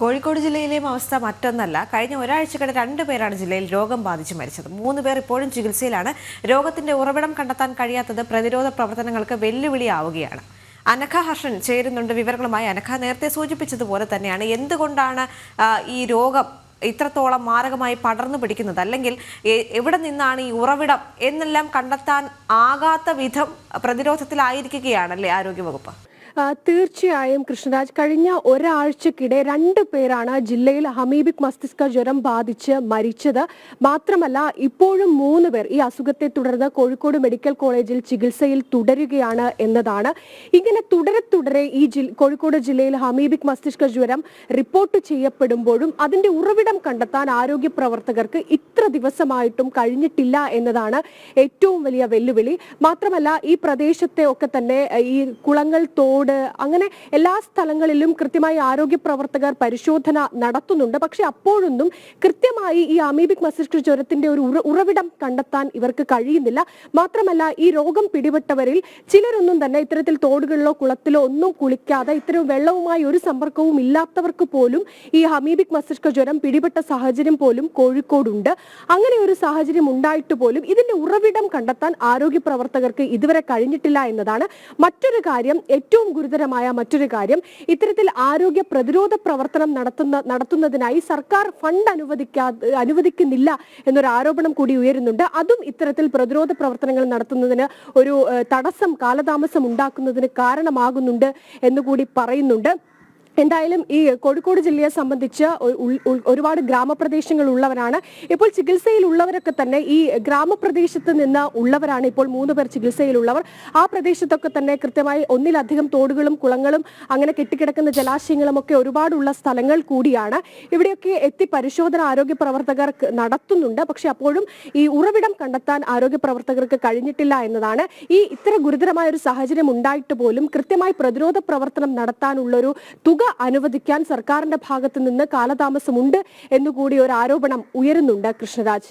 കോഴിക്കോട് ജില്ലയിലെയും അവസ്ഥ മറ്റൊന്നല്ല. കഴിഞ്ഞ ഒരാഴ്ചക്കിടെ രണ്ടു പേരാണ് ജില്ലയിൽ രോഗം ബാധിച്ച് മരിച്ചത്. മൂന്ന് പേർ ഇപ്പോഴും ചികിത്സയിലാണ്. രോഗത്തിന്റെ ഉറവിടം കണ്ടെത്താൻ കഴിയാത്തത് പ്രതിരോധ പ്രവർത്തനങ്ങൾക്ക് വെല്ലുവിളിയാവുകയാണ്. അനഘ ഹർഷൻ ചേരുന്നുണ്ട് വിവരങ്ങളുമായി. അനഘ നേരത്തെ സൂചിപ്പിച്ചതുപോലെ തന്നെയാണ്. എന്തുകൊണ്ടാണ് ഈ രോഗം ഇത്രത്തോളം മാരകമായി പടർന്നു പിടിക്കുന്നത്? അല്ലെങ്കിൽ എവിടെ നിന്നാണ് ഈ ഉറവിടം എന്നെല്ലാം കണ്ടെത്താൻ ആകാത്ത വിധം പ്രതിരോധത്തിലായിരിക്കുകയാണല്ലേ ആരോഗ്യവകുപ്പ്? തീർച്ചയായും കൃഷ്ണരാജ് കഴിഞ്ഞ ഒരാഴ്ചക്കിടെ രണ്ട് പേരാണ് ജില്ലയിൽ ഹമീബിക് മസ്തിഷ്ക ജ്വരം ബാധിച്ച് മരിച്ചത്. മാത്രമല്ല ഇപ്പോഴും മൂന്ന് പേർ ഈ അസുഖത്തെ തുടർന്ന് കോഴിക്കോട് മെഡിക്കൽ കോളേജിൽ ചികിത്സയിൽ തുടരുകയാണ് എന്നതാണ്. ഇങ്ങനെ തുടരെ തുടരെ ഈ കോഴിക്കോട് ജില്ലയിൽ ഹമീബിക് മസ്തിഷ്ക ജ്വരം റിപ്പോർട്ട് ചെയ്യപ്പെടുമ്പോഴും അതിന്റെ ഉറവിടം കണ്ടെത്താൻ ആരോഗ്യ പ്രവർത്തകർക്ക് ഇത്ര ദിവസമായിട്ടും കഴിഞ്ഞിട്ടില്ല എന്നതാണ് ഏറ്റവും വലിയ വെല്ലുവിളി. മാത്രമല്ല ഈ പ്രദേശത്തെ ഒക്കെ തന്നെ ഈ കുളങ്ങൾ തോട് അങ്ങനെ എല്ലാ സ്ഥലങ്ങളിലും കൃത്യമായി ആരോഗ്യ പ്രവർത്തകർ പരിശോധന നടത്തുന്നുണ്ട്. പക്ഷെ അപ്പോഴൊന്നും കൃത്യമായി ഈ അമീബിക് മസ്തിഷ്ക ജ്വരത്തിന്റെ ഒരു ഉറവിടം കണ്ടെത്താൻ ഇവർക്ക് കഴിയുന്നില്ല. മാത്രമല്ല ഈ രോഗം പിടിപെട്ടവരിൽ ചിലരൊന്നും തന്നെ ഇത്തരത്തിൽ തോടുകളിലോ കുളത്തിലോ ഒന്നും കുളിക്കാതെ ഇത്തരം വെള്ളവുമായി ഒരു സമ്പർക്കവും ഇല്ലാത്തവർക്ക് പോലും ഈ ഹമീബിക് മസ്തിഷ്ക ജ്വരം പിടിപെട്ട സാഹചര്യം പോലും കോഴിക്കോടുണ്ട്. അങ്ങനെ ഒരു സാഹചര്യം ഉണ്ടായിട്ട് പോലും ഇതിന്റെ ഉറവിടം കണ്ടെത്താൻ ആരോഗ്യ പ്രവർത്തകർക്ക് ഇതുവരെ കഴിഞ്ഞിട്ടില്ല എന്നതാണ് മറ്റൊരു കാര്യം. ഏറ്റവും ഗുരുതരമായ മറ്റൊരു കാര്യം ഇത്തരത്തിൽ ആരോഗ്യ പ്രതിരോധ പ്രവർത്തനം നടത്തുന്ന നടത്തുന്നതിനായി സർക്കാർ ഫണ്ട് അനുവദിക്കാ അനുവദിക്കുന്നില്ല എന്നൊരു ആരോപണം കൂടി ഉയരുന്നുണ്ട്. അതും ഇത്തരത്തിൽ പ്രതിരോധ പ്രവർത്തനങ്ങൾ നടത്തുന്നതിന് ഒരു തടസ്സം കാലതാമസം ഉണ്ടാക്കുന്നതിന് കാരണമാകുന്നുണ്ട് എന്നുകൂടി പറയുന്നുണ്ട്. എന്തായാലും ഈ കോഴിക്കോട് ജില്ലയെ സംബന്ധിച്ച് ഒരുപാട് ഗ്രാമപ്രദേശങ്ങൾ ഉള്ളവരാണ്. ഇപ്പോൾ ചികിത്സയിലുള്ളവരൊക്കെ തന്നെ ഈ ഗ്രാമപ്രദേശത്ത് നിന്ന് ഉള്ളവരാണ്. ഇപ്പോൾ മൂന്ന് പേർ ചികിത്സയിലുള്ളവർ. ആ പ്രദേശത്തൊക്കെ തന്നെ കൃത്യമായി ഒന്നിലധികം തോടുകളും കുളങ്ങളും അങ്ങനെ കെട്ടിക്കിടക്കുന്ന ജലാശയങ്ങളും ഒക്കെ ഒരുപാടുള്ള സ്ഥലങ്ങൾ കൂടിയാണ്. ഇവിടെയൊക്കെ എത്തി പരിശോധന ആരോഗ്യ പ്രവർത്തകർ നടത്തുന്നുണ്ട്. പക്ഷെ അപ്പോഴും ഈ ഉറവിടം കണ്ടെത്താൻ ആരോഗ്യ പ്രവർത്തകർക്ക് കഴിഞ്ഞിട്ടില്ല എന്നതാണ്. ഈ ഇത്ര ഗുരുതരമായ ഒരു സാഹചര്യം ഉണ്ടായിട്ട് പോലും കൃത്യമായി പ്രതിരോധ പ്രവർത്തനം നടത്താനുള്ളൊരു തുക അനുവദിക്കാൻ സർക്കാരിന്റെ ഭാഗത്തു നിന്ന് കാലതാമസമുണ്ട് എന്നുകൂടി ഒരു ആരോപണം ഉയരുന്നുണ്ട് കൃഷ്ണരാജ്.